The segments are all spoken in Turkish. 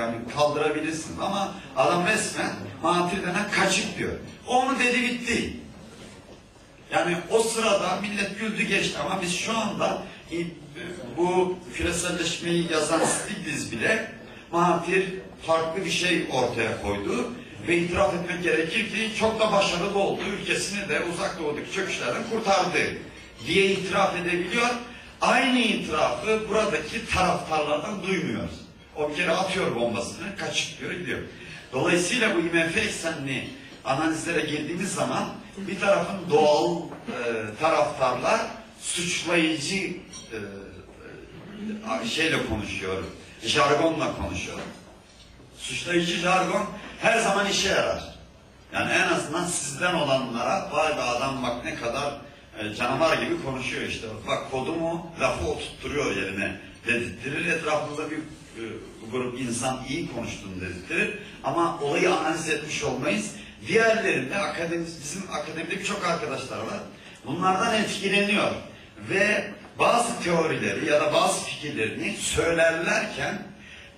Yani kaldırabilirsin ama adam resmen matil denen kaçık diyor. Onu dedi bitti. Yani o sırada millet güldü geçti ama biz şu anda e, bu küreselleşmeyi yazan Stiglitz bile Mahathir farklı bir şey ortaya koydu ve itiraf etmek gerekir ki çok da başarılı oldu. Ülkesini de uzak doğudaki çöküşlerden kurtardı diye itiraf edebiliyor. Aynı itirafı buradaki taraftarlardan duymuyoruz. O bir kere atıyor bombasını, kaçıp diyor gidiyor. Dolayısıyla bu IMF eksenli analizlere girdiğimiz zaman bir tarafın doğal e, taraftarlar suçlayıcı e, e, şeyle konuşuyor, jargonla konuşuyor. Suçlayıcı jargon her zaman işe yarar. Yani en azından sizden olanlara vay be adam bak ne kadar e, canavar gibi konuşuyor işte. Bak kodumu lafı oturtturuyor yerine dedirttirir. Etrafımızda bir e, grup insan iyi konuştuğunu dedirttirir. Ama olayı analiz etmiş olmayız. Diğerlerinde akademi, bizim akademide birçok arkadaşlar var. Bunlardan etkileniyor. Ve bazı teorileri ya da bazı fikirlerini söylerlerken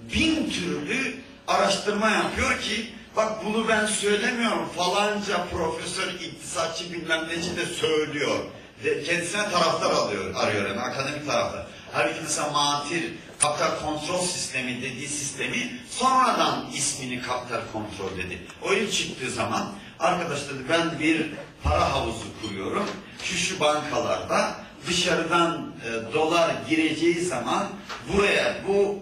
bin türlü araştırma yapıyor ki bak bunu ben söylemiyorum falanca profesör iktisatçı bilmem neci de söylüyor. De, kendisine taraftar alıyor, arıyor yani akademik taraftar. Halbuki mesela Mahathir kapital kontrol sistemi dediği sistemi sonradan ismini kapital kontrol dedi. O ilk çıktığı zaman arkadaş dedi ben bir para havuzu kuruyorum. Şu şu bankalarda dışarıdan e, dolar gireceği zaman buraya bu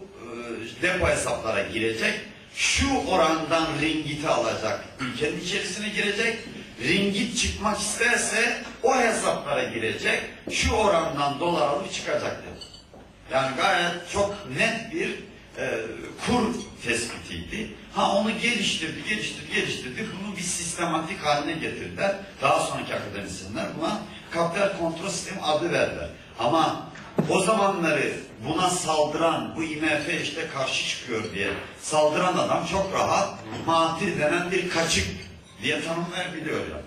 e, depo hesaplara girecek. Şu orandan ringiti alacak. Ülkenin içerisine girecek. Ringit çıkmak isterse o hesaplara girecek. Şu orandan dolar alıp çıkacak dedi. Yani gayet çok net bir e, kur tespitiydi. Ha onu geliştirdi, geliştirdi, geliştirdi. Bunu bir sistematik haline getirdiler. Daha sonraki akademisyenler buna kapital kontrol sistemi adı verdiler. Ama o zamanları buna saldıran, bu IMF işte karşı çıkıyor diye saldıran adam çok rahat matil denen bir kaçık diye tanımlayabiliyor yani.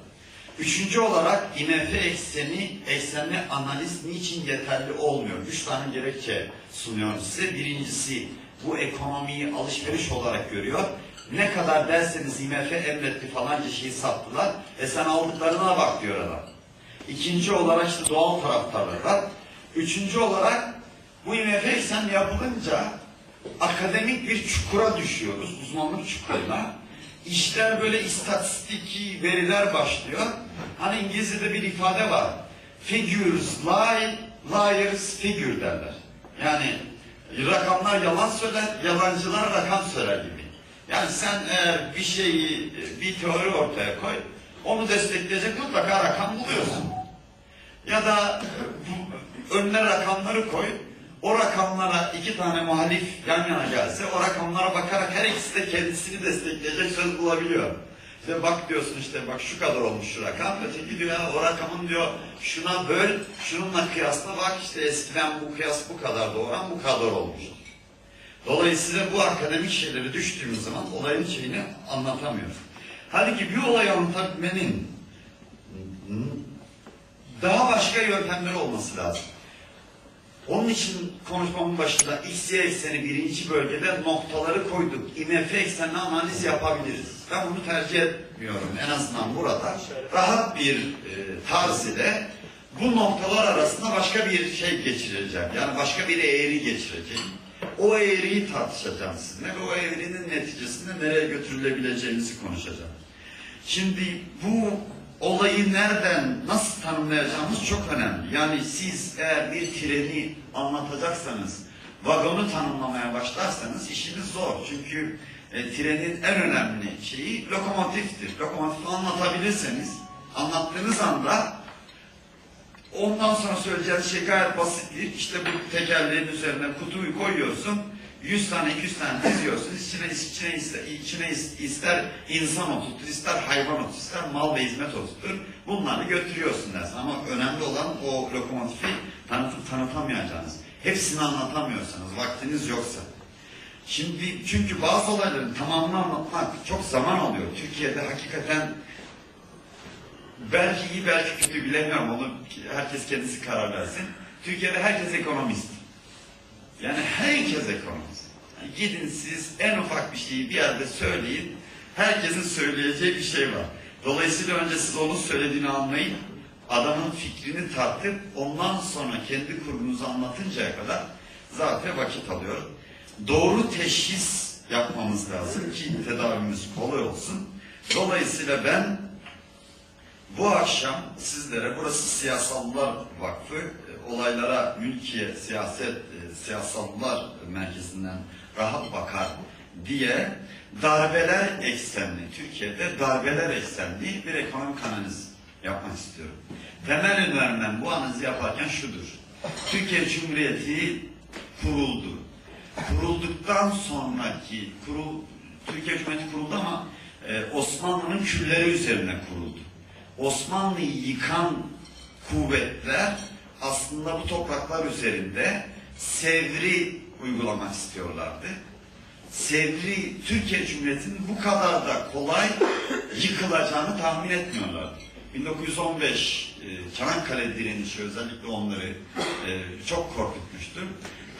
Üçüncü olarak IMF ekseni, eksenli analiz niçin yeterli olmuyor? Üç tane gerekçe sunuyorum size. Birincisi bu ekonomiyi alışveriş olarak görüyor. Ne kadar derseniz IMF emretti falanca şeyi sattılar. E sen aldıklarına bak diyor adam. İkinci olarak işte doğal taraftarlar var. Üçüncü olarak bu IMF eksen yapılınca akademik bir çukura düşüyoruz, uzmanlık çukuruna. İşler böyle istatistiki veriler başlıyor. Hani İngilizce'de bir ifade var. Figures lie, liars figure derler. Yani rakamlar yalan söyler, yalancılar rakam söyler gibi. Yani sen eğer bir şeyi, bir teori ortaya koy, onu destekleyecek mutlaka rakam buluyorsun. Ya da önüne rakamları koy, o rakamlara iki tane muhalif yan yana gelse, o rakamlara bakarak her ikisi de kendisini destekleyecek söz bulabiliyor. İşte bak diyorsun işte bak şu kadar olmuş şu rakam, öteki diyor o rakamın diyor şuna böl, şununla kıyasla bak işte eskiden bu kıyas bu kadar da oran bu kadar olmuş. Dolayısıyla bu akademik şeyleri düştüğümüz zaman olayın şeyini anlatamıyoruz. Halbuki bir olayı anlatabilmenin daha başka yöntemleri olması lazım. Onun için konuşmamın başında X, Y ekseni birinci bölgede noktaları koyduk. IMF eksenli analiz yapabiliriz. Ben bunu tercih etmiyorum. En azından burada rahat bir e, tarz ile bu noktalar arasında başka bir şey geçireceğim. Yani başka bir eğri geçireceğim. O eğriyi tartışacağım sizinle ve o eğrinin neticesinde nereye götürülebileceğimizi konuşacağım. Şimdi bu olayı nereden, nasıl tanımlayacağımız çok önemli. Yani siz eğer bir treni anlatacaksanız, vagonu tanımlamaya başlarsanız işiniz zor. Çünkü e, trenin en önemli şeyi lokomotiftir. Lokomotifi anlatabilirseniz, anlattığınız anda ondan sonra söyleyeceğiniz şey gayet basittir. İşte bu tekerleğin üzerine kutuyu koyuyorsun, 100 tane 200 tane diziyorsun. İçine, içine, ister, içine ister insan oturtur, ister hayvan oturtur, ister mal ve hizmet oturtur. Bunları götürüyorsun dersin. Ama önemli olan o lokomotifi tanıtıp tanıtamayacağınız. Hepsini anlatamıyorsanız, vaktiniz yoksa. Şimdi çünkü bazı olayların tamamını anlatmak çok zaman alıyor. Türkiye'de hakikaten belki iyi belki kötü bilemiyorum onu herkes kendisi karar versin. Türkiye'de herkes ekonomist. Yani herkes ekonomist. Gidin siz en ufak bir şeyi bir yerde söyleyin. Herkesin söyleyeceği bir şey var. Dolayısıyla önce siz onun söylediğini anlayın. Adamın fikrini tartıp ondan sonra kendi kurgunuzu anlatıncaya kadar zaten vakit alıyor. Doğru teşhis yapmamız lazım ki tedavimiz kolay olsun. Dolayısıyla ben bu akşam sizlere burası Siyasallar Vakfı e, olaylara mülkiye siyaset e, siyasallar merkezinden rahat bakar diye darbeler eksenli Türkiye'de darbeler eksenli bir ekonomik analiz yapmak istiyorum. Temel önermem bu analizi yaparken şudur. Türkiye Cumhuriyeti kuruldu. Kurulduktan sonraki kurul Türkiye Cumhuriyeti kuruldu ama e, Osmanlı'nın külleri üzerine kuruldu. Osmanlı'yı yıkan kuvvetler aslında bu topraklar üzerinde sevri uygulamak istiyorlardı. Sevri Türkiye Cumhuriyeti'nin bu kadar da kolay yıkılacağını tahmin etmiyorlardı. 1915 e, Çanakkale direnişi özellikle onları e, çok korkutmuştu.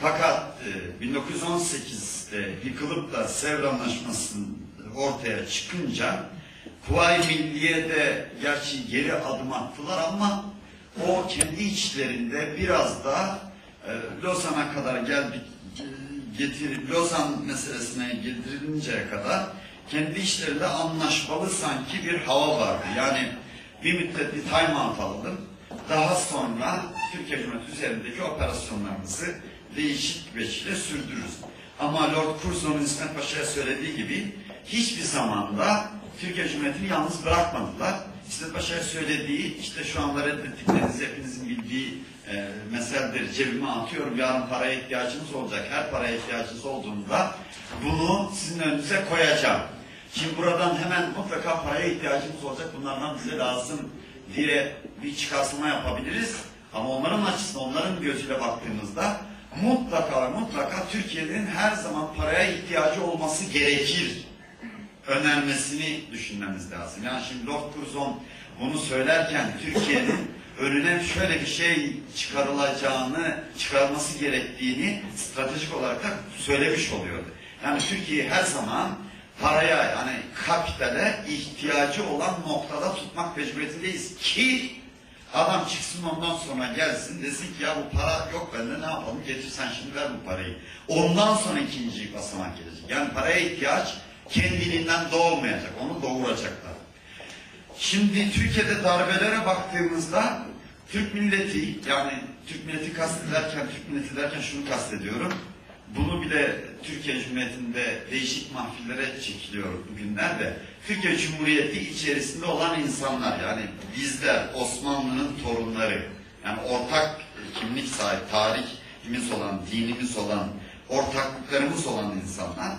Fakat e, 1918'de yıkılıp da Sevr Anlaşması'nın ortaya çıkınca Kuvayi Milliye de gerçi geri adım attılar ama o kendi içlerinde biraz da e, Lozan'a kadar geldik getir Lozan meselesine getirilinceye kadar kendi işlerinde anlaşmalı sanki bir hava vardı. Yani bir müddet bir time out alalım. Daha sonra Türkiye Cumhuriyeti üzerindeki operasyonlarımızı değişik biçimde sürdürürüz. Ama Lord Curzon'un İsmet Paşa'ya söylediği gibi hiçbir zamanda Türkiye Cumhuriyeti'ni yalnız bırakmadılar. İsmet Paşa'ya söylediği, işte şu anda reddettikleriniz hepinizin bildiği e, meseledir. Cebime atıyorum, yarın paraya ihtiyacınız olacak. Her paraya ihtiyacınız olduğunda bunu sizin önünüze koyacağım. Şimdi buradan hemen mutlaka paraya ihtiyacımız olacak, bunlardan bize lazım diye bir çıkarsıma yapabiliriz. Ama onların açısından, onların gözüyle baktığımızda mutlaka mutlaka Türkiye'nin her zaman paraya ihtiyacı olması gerekir önermesini düşünmemiz lazım. Yani şimdi Lord bunu söylerken Türkiye'nin önüne şöyle bir şey çıkarılacağını, çıkarması gerektiğini stratejik olarak da söylemiş oluyordu. Yani Türkiye her zaman paraya yani kapitale ihtiyacı olan noktada tutmak mecburiyetindeyiz ki adam çıksın ondan sonra gelsin desin ki ya bu para yok bende ne yapalım getir sen şimdi ver bu parayı. Ondan sonra ikinci basamak gelecek. Yani paraya ihtiyaç kendiliğinden doğmayacak. Onu doğuracaklar. Şimdi Türkiye'de darbelere baktığımızda Türk milleti yani Türk milleti kastederken Türk milleti derken şunu kastediyorum. Bunu bile Türkiye Cumhuriyeti'nde değişik mahfillere çekiliyor bugünlerde. Türkiye Cumhuriyeti içerisinde olan insanlar yani bizler Osmanlı'nın torunları yani ortak kimlik sahibi, tarihimiz olan, dinimiz olan, ortaklıklarımız olan insanlar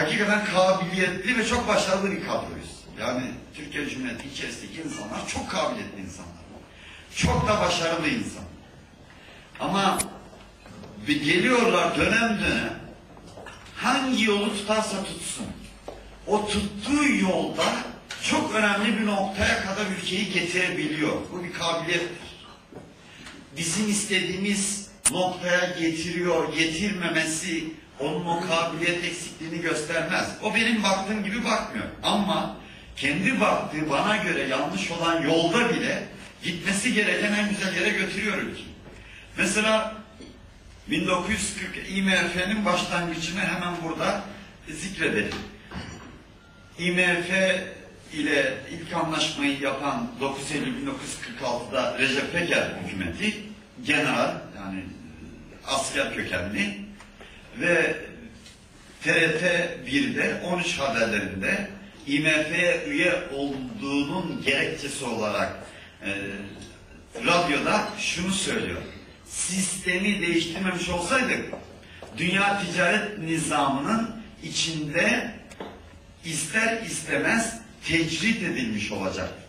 hakikaten kabiliyetli ve çok başarılı bir kadroyuz. Yani Türkiye Cumhuriyeti içerisindeki insanlar çok kabiliyetli insanlar. Çok da başarılı insan. Ama geliyorlar dönem dönem hangi yolu tutarsa tutsun. O tuttuğu yolda çok önemli bir noktaya kadar ülkeyi getirebiliyor. Bu bir kabiliyettir. Bizim istediğimiz noktaya getiriyor, getirmemesi onun o kabiliyet eksikliğini göstermez. O benim baktığım gibi bakmıyor. Ama kendi baktığı bana göre yanlış olan yolda bile gitmesi gereken en güzel yere götürüyor ülkeyi. Mesela 1940 IMF'nin başlangıcını hemen burada zikredelim. IMF ile ilk anlaşmayı yapan 9 Eylül 1946'da Recep Peker hükümeti general yani asker kökenli ve TRT 1'de 13 haberlerinde IMF'ye üye olduğunun gerekçesi olarak e, radyoda şunu söylüyor. Sistemi değiştirmemiş olsaydık dünya ticaret nizamının içinde ister istemez tecrit edilmiş olacaktı.